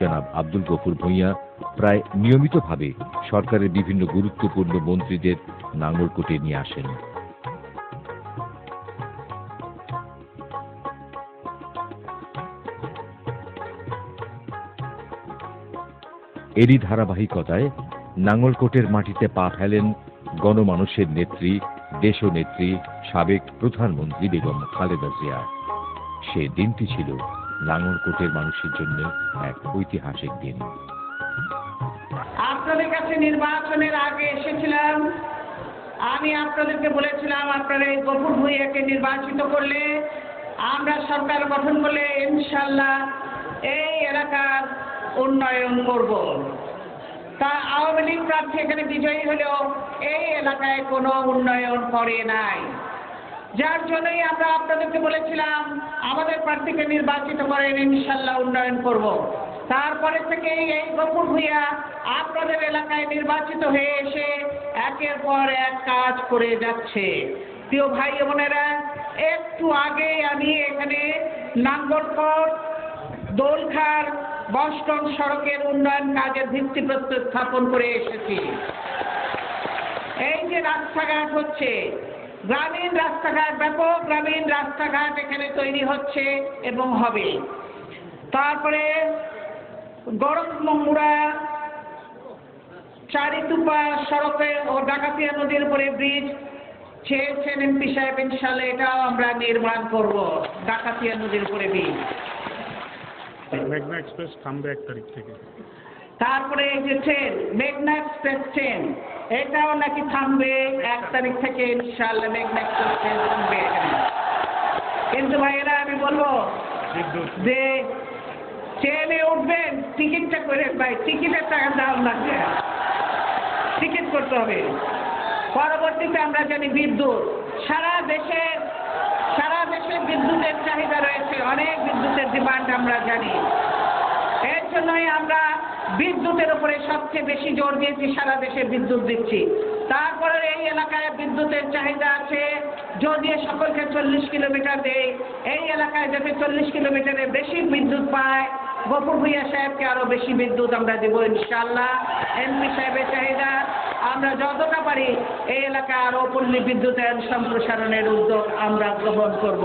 জনাব আব্দুল গফুর ভূঁইয়া প্রায় নিয়মিতভাবে সরকারের বিভিন্ন গুরুত্বপূর্ণ মন্ত্রীদের নাঙ্গলকোটে নিয়ে আসেন। এরই ধারাবাহিকতায় নাঙ্গলকোটের মাটিতে পা ফেলেন গণমানুষের নেত্রী, দেশনেত্রী, সাবেক প্রধানমন্ত্রী বেগম খালেদা জিয়া। সে দিনটি ছিল নাঙ্গলকোটের মানুষের জন্য এক ঐতিহাসিক দিন। আপনাদের কাছে নির্বাচনের আগে এসেছিলাম। আমি আপনাদেরকে বলেছিলাম, আপনারা এই গফুর ভূঁইয়াকে নির্বাচিত করলে আমরা সরকার গঠন করলে ইনশাল্লাহ এই এলাকার উন্নয়ন করব। তা আওয়ামী লীগ প্রার্থী এখানে বিজয়ী হলেও এই এলাকায় কোনো উন্নয়ন করে নাই। যার জন্যই আমরা আপনাদেরকে বলেছিলাম, আমাদের প্রার্থীকে নির্বাচিত করেন ইনশাল্লাহ উন্নয়ন করব। তারপরে থেকেই এই গফুর ভূঁইয়া আপনাদের এলাকায় নির্বাচিত হয়ে এসে একের পর এক কাজ করে যাচ্ছে প্রিয় ভাই বোনেরা, একটু আগে আমি এখানে নাঙ্গলকোট, দোলখার বস্টন সড়কের উন্নয়ন কাজের ভিত্তিপ্রস্তর স্থাপন করে এসেছি এই যে রাস্তাঘাট হচ্ছে গ্রামীণ রাস্তাঘাট ব্যাপক গ্রামীণ রাস্তাঘাট এখানে তৈরি হচ্ছে এবং হবে। তারপরে গড়কমুড়া চারিতুপা সড়কে ও ডাকাতিয়া নদীর উপরে ব্রিজ, চেয়েছেন এমপি সাহেব ইনশাল্লাহ এটাও আমরা নির্মাণ করব, ডাকাতিয়া নদীর উপরে ব্রিজ। মেঘনা এক্সপ্রেস থামবে এক তারিখ থেকে। তারপরে এই যে ট্রেন মেঘনা এক্সপ্রেস ট্রেন এটাও নাকি থামবে এক তারিখ থেকে ইনশাল্লাহ মেঘনা এক্সপ্রেস ট্রেন থামবে এখানে। কিন্তু ভাইয়েরা, আমি বলব যে ট্রেনে উঠবেন টিকিটটা করে, ভাই টিকিটের টাকা দাম লাগবে। টিকিট করতে হবে। পরবর্তীতে আমরা জানি বিদ্যুৎ। সারা দেশে সারা দেশে বিদ্যুতের চাহিদা রয়েছে, অনেক বিদ্যুতের ডিমান্ড আমরা জানি। এর জন্যই আমরা বিদ্যুতের উপরে সবচেয়ে বেশি জোর দিয়েছি সারা দেশে বিদ্যুৎ দিচ্ছি। তারপরে এই এলাকায় বিদ্যুতের চাহিদা আছে। যদি সকলকে চল্লিশ কিলোমিটার দেয় এই এলাকায় যাতে চল্লিশ কিলোমিটারে বেশি বিদ্যুৎ পায়, গফুর ভুইয়া সাহেবকে আরও বেশি বিদ্যুৎ আমরা দেবো ইনশাল্লাহ এমপি সাহেবের চাহিদা, আমরা যতটা পারি এই এলাকায় আরও পল্লী বিদ্যুতায়ন সম্প্রসারণের উদ্যোগ আমরা গ্রহণ করব।